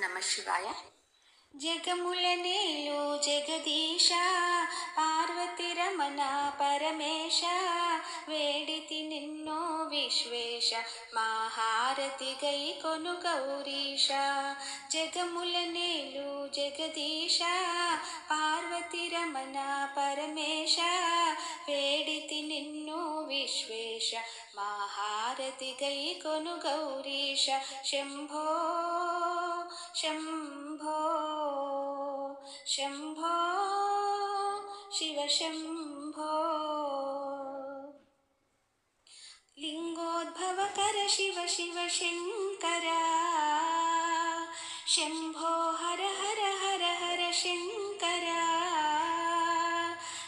నమ శివాయ. జగములనేలు జగదీశ పార్వతి రమణ పరమేశ వేడితి నిన్నో విశ్వేశ మహారతి గై కొను గౌరీశ. జగములనేలు జగదీశ పార్వతి రమణ పరమేశ వేడి आहारतिगैकोनुगौरीश शम्भो शम्भो शम्भो शिवशम्भो लिङ्गोद्भवकर शिव शिव शङ्कर। शम्भो हर हर हर हर शङ्कर।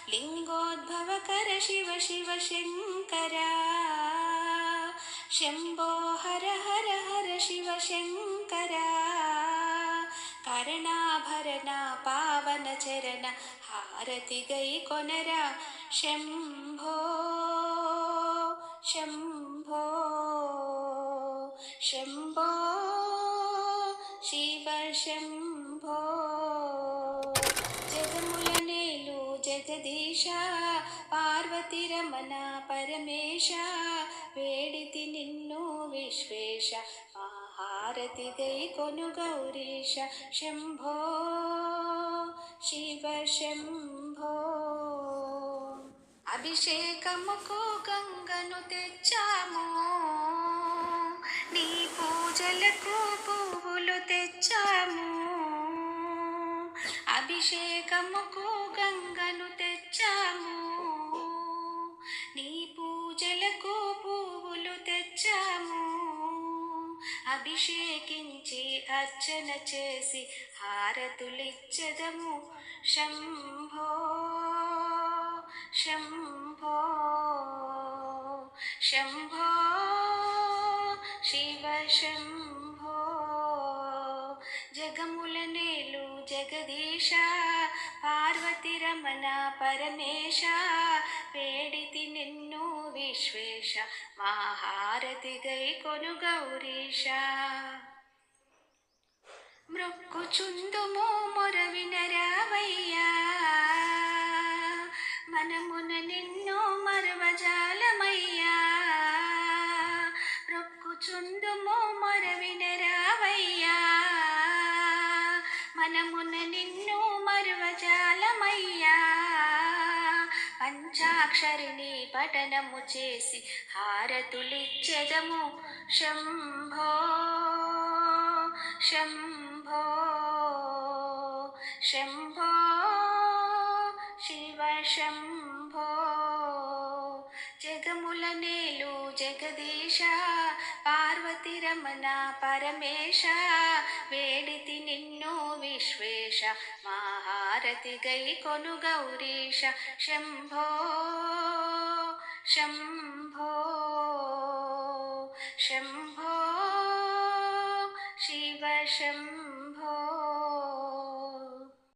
लिङ्गोद्भवकर शिव शिव शृङ्करा। శంభో హర హర హర శివ శంకర. కరణాభరణ పావన చరణ హారతి గై కొనర. శంభో శంభో శంభో శివ శంభో. జగముల నేలు జగదీశ పార్వతి రమణ పరమేశ వేడి విశ్వేశ మహారతి గై కొను గౌరీశ శంభో శివ శంభో అభిషేకముకు గంగను తెచ్చాము నీ పూజలకు పువ్వులు తెచ్చాము అభిషేకముకు గంగను అభిషేకించి అర్చన చేసి హారతులిచ్చదము. శంభో శంభో శంభో శివ శంభో. జగముల నేలు జగదీశ పార్వతి రమణ పరమేశ వేడితి నిన్ను విశ్వేశ మహారతి గై కొను గౌరీశ. మృక్కుచుందుము మొరవినరావయ్యా మనమున నిన్ను మరవజాలమయ్యా. మృక్కుచుందుము మొరవినరావయ్యా మనమున నిన్ను మరవజాలమయ్యా. పంచాక్షరిని పఠనము చేసి హారతులిచ్చదము. శంభో శంభో శంభో శివ శంభో. జగముల నేలు జగదీశ పార్వతి రమణ పరమేశ వేడితి నిన్ను విశ్వేశ మహారతి గై కొను గౌరీశ శంభో శంభో శంభో శివ శంభో